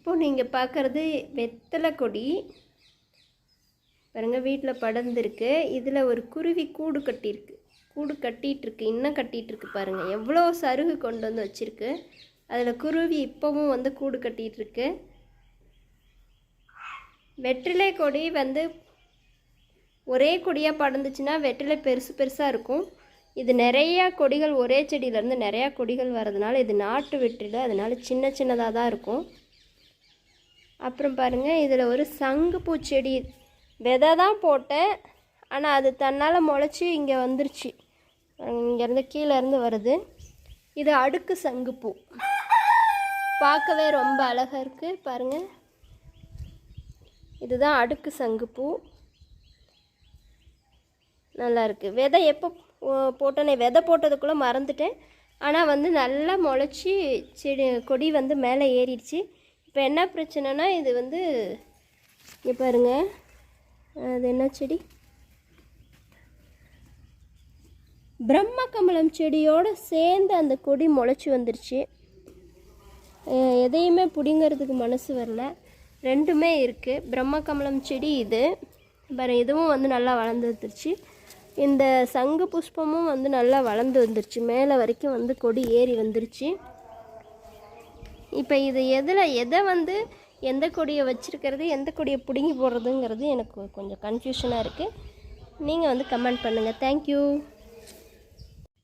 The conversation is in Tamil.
இப்போ நீங்கள் பார்க்குறது வெத்தலை கொடி. பாருங்கள் வீட்டில் படர்ந்துருக்கு. இதில் ஒரு குருவி கூடு கட்டியிருக்கு. கூடு கட்டிகிட்ருக்கு இன்னும் கட்டிகிட்ருக்கு பாருங்கள் எவ்வளோ சருகு கொண்டு வந்து வச்சுருக்கு. அதில் குருவி இப்போவும் வந்து கூடு கட்டிகிட்ருக்கு வெற்றிலை கொடி வந்து ஒரே கொடியாக படர்ந்துச்சுன்னா வெற்றிலை பெருசு பெருசாக இருக்கும். இது நிறையா கொடிகள் ஒரே செடியிலேருந்து நிறையா கொடிகள் வர்றதுனால இது நாட்டு வெற்றிலை. அதனால சின்ன சின்னதாக தான் இருக்கும். அப்புறம் பாருங்கள் இதில் ஒரு சங்குப்பூ செடி விதை தான் போட்டேன். ஆனால் அது தன்னால் முளைச்சி இங்கே வந்துருச்சு. இங்கேருந்து கீழேருந்து வருது. இது அடுக்கு சங்குப்பூ பார்க்கவே ரொம்ப அழகாக இருக்குது பாருங்கள் இதுதான் அடுக்கு சங்குப்பூ நல்லா இருக்குது விதை எப்போ போட்டோன்னே விதை போட்டதுக்குள்ளே மறந்துட்டேன். ஆனால் வந்து நல்லா முளைச்சி செடி கொடி வந்து மேலே ஏறிடுச்சு. இப்போ என்ன பிரச்சனைனா இது வந்து இங்கே பாருங்கள் அது என்ன செடி? பிரம்ம கமலம் செடியோடு சேர்ந்து அந்த கொடி முளைச்சி வந்துருச்சு. எதையுமே பிடிங்கிறதுக்கு மனசு வரல. ரெண்டுமே இருக்குது பிரம்ம கமலம் செடி இது. பாரு இதுவும் வந்து நல்லா வளர்ந்து வந்துருச்சு. இந்த சங்கு புஷ்பமும் வந்து நல்லா வளர்ந்து வந்துருச்சு. மேலே வரைக்கும் வந்து கொடி ஏறி வந்துருச்சு. இப்போ இது எதில் எதை வந்து எந்த கொடியை வச்சுருக்கிறது எந்த கொடியை பிடுங்கி போடுறதுங்கிறது எனக்கு கொஞ்சம் கன்ஃபியூஷனாக இருக்குது நீங்கள் வந்து கமெண்ட் பண்ணுங்கள் தேங்க்யூ